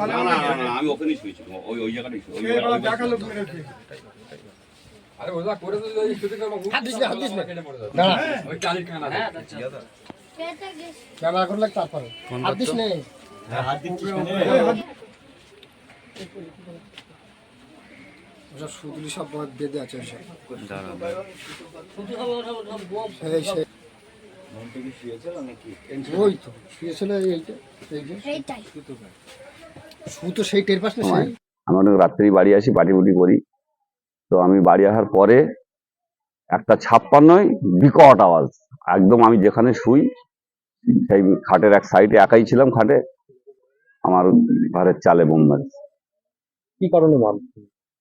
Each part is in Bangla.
তাহলে না না না, না, আমি ওখানেই শুয়েছি। ওই জায়গাটাই দেখাল আরে ওটা করে দিলে হাত দিস না, হাত দিস না। তারপরে। হাত দিস নে। সব বেঁধে আছে তো শুয়েছিল এইটা এই যে সেই টের পাস না সেই? আমি অনেক রাত্রি বাড়ি আসি পাটি পুটি করি। তো আমি বাড়ি আসার পরে একটা ছাপ্পান্নই বিকট আওয়াজ। একদম আমি যেখানে শুই সেই খাটের এক সাইডে একাই ছিলাম খাটে আমার ঘরের চালে বোম কি কারণে মার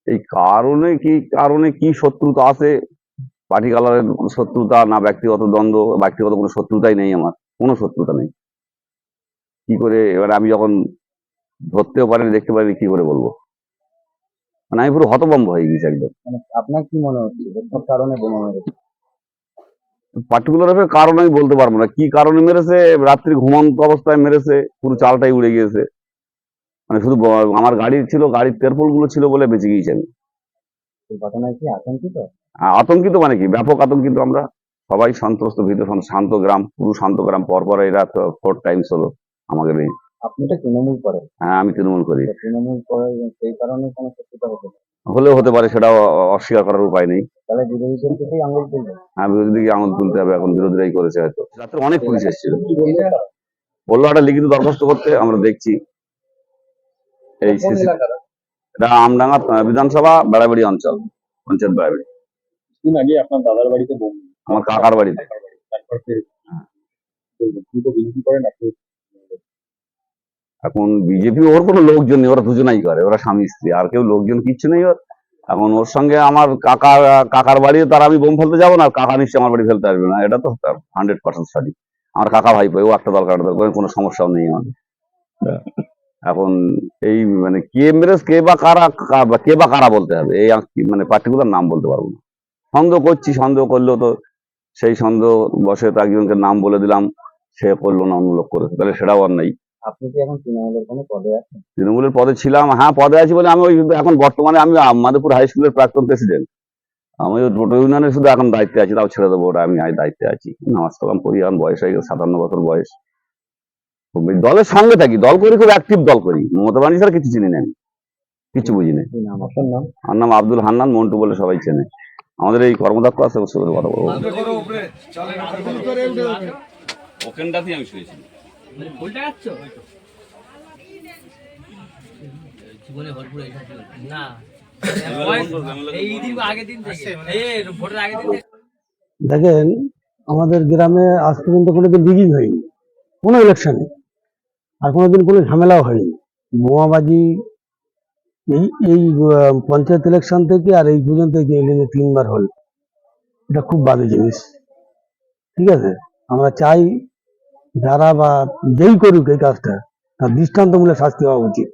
এই কারণে কি কারণে কি শত্রুতা আছে? পার্টি কালারের শত্রুতা না ব্যক্তিগত দ্বন্দ্ব ব্যক্তিগত কোনো শত্রুতাই নেই আমার কোনো শত্রুতা নেই। কি করে এবার আমি যখন ধরতেও পারিনি দেখতে পারিনি কি করে বলব? মানে আমি পুরো হতভম্ব হয়ে গেছি একদম। মানে আপনার কি মনে হচ্ছে? সব কারণে বোমা মেরেছে? পার্টিকুলার ভাবে কারণ আমি বলতে পারব না। কি কারণে মেরেছে? রাত্রি ঘুমন্ত অবস্থায় মেরেছে পুরো চালটাই উড়ে গিয়েছে। মানে শুধু আমার গাড়ি ছিল গাড়ির তেরপোলগুলো ছিল বলে বেঁচে গিয়েছি আমি। এই ঘটনায় কি আতঙ্কিত? মানে কি? ব্যাপক আতঙ্কিত আমরা। সবাই সন্ত্রস্ত ভীত শান্ত গ্রাম পুরো শান্ত গ্রাম। পর পর এরা ফোর টাইমস হলো আমাকে নিয়ে আপনি তো তৃণমূল করেন হ্যাঁ আমি তৃণমূল করি। তৃণমূল করে সেই কারণে কোনো শত্রুতা হতে পারে। হলেও হতে পারে সেটাও অ- অস্বীকার করার উপায় নেই। তাহলে বিরোধীদের থেকেই আঙুল তুলবে হ্যাঁ বিরোধী দিকে আঙুল তুলতে হবে এখন বিরোধীরাই করেছে হয়তো। রাত্রে অনেক পুলিশ এসেছিল? বলল একটা লিখিত দরখাস্ত করতে আমরা দেখছি। এই এটা আমডাঙ্গা বিধানসভা বেড়াবাড়ি অঞ্চল পঞ্চায়েত বেড়াবাড়ি। দিন আগে আপনার দাদার বাড়িতে আমার কাকার বাড়িতে। তারপর করেন আপনি এখন বিজেপি ওর কোনো লোকজন নেই, ওরা দুজনাই করে, ওরা স্বামী স্ত্রী, আর কেউ লোকজন কিচ্ছু নেই ওর। এখন ওর সঙ্গে আমার কাকা, কাকার বাড়ি তার আমি বোম ফেলতে যাব না কাকা নিশ্চয়ই আমার বাড়ি ফেলতে আসবে না, এটা তো হান্ড্রেড পার্সেন্ট সঠিক। আমার কাকা ভাই পাই ও একটা দরকার একটা দরকার কোনো সমস্যাও নেই আমাদের। এখন এই মানে কে মেরেজ কে বা কারা, কা- বা কারা বলতে হবে, এই মানে পার্টিকুলার নাম বলতে পারব না। সন্দেহ করছি, সন্দেহ করলেও তো সেই সন্দেহ বসে তো একজনকে নাম বলে দিলাম, সে করল না, অন্য লোক করেছে, তাহলে সেটাও আর নেই। আপনি কি এখন তৃণমূলের কোনো পদে আছেন? তৃণমূলের পদে ছিলাম হ্যাঁ পদে আছি বলে আমি ওই এখন বর্তমানে আমি মাধবপুর হাই স্কুলের প্রাক্তন প্রেসিডেন্ট আমি ওই টোটো ইউনিয়নের শুধু এখন দায়িত্বে আছি তাও ছেড়ে দেবো ওটা আমি দায়িত্বে আছি। নামাজ কালাম করি এখন বয়স হয়ে গেছে সাতান্ন বছর বয়স। দলের সঙ্গে থাকি দল করি খুব অ্যাক্টিভ দল করি। মমতা বাণী ছাড়া কিছু চিনি না আমি কিছু বুঝি না। নাম আমার নাম আব্দুল হান্নান মন্টু বলে সবাই চেনে। আমাদের এই কর্মদক্ষ আছে ওর সাথে কথা বলব। উপরে করো উপরে শুয়েছি জীবনে ভরপুর না। থেকে। দেখেন আমাদের গ্রামে আজ পর্যন্ত কোনোদিন রিগিং হয়নি। কোনো ইলেকশনে আর কোনোদিন কোনো ঝামেলাও হয়নি। বোমাবাজি এই এই পঞ্চায়েত ইলেকশন থেকে আর এই পর্যন্ত তিনবার হল। এটা খুব বাজে জিনিস। ঠিক আছে? আমরা চাই যারা বা যেই করুক এই কাজটা তার দৃষ্টান্তমূলক শাস্তি হওয়া উচিত।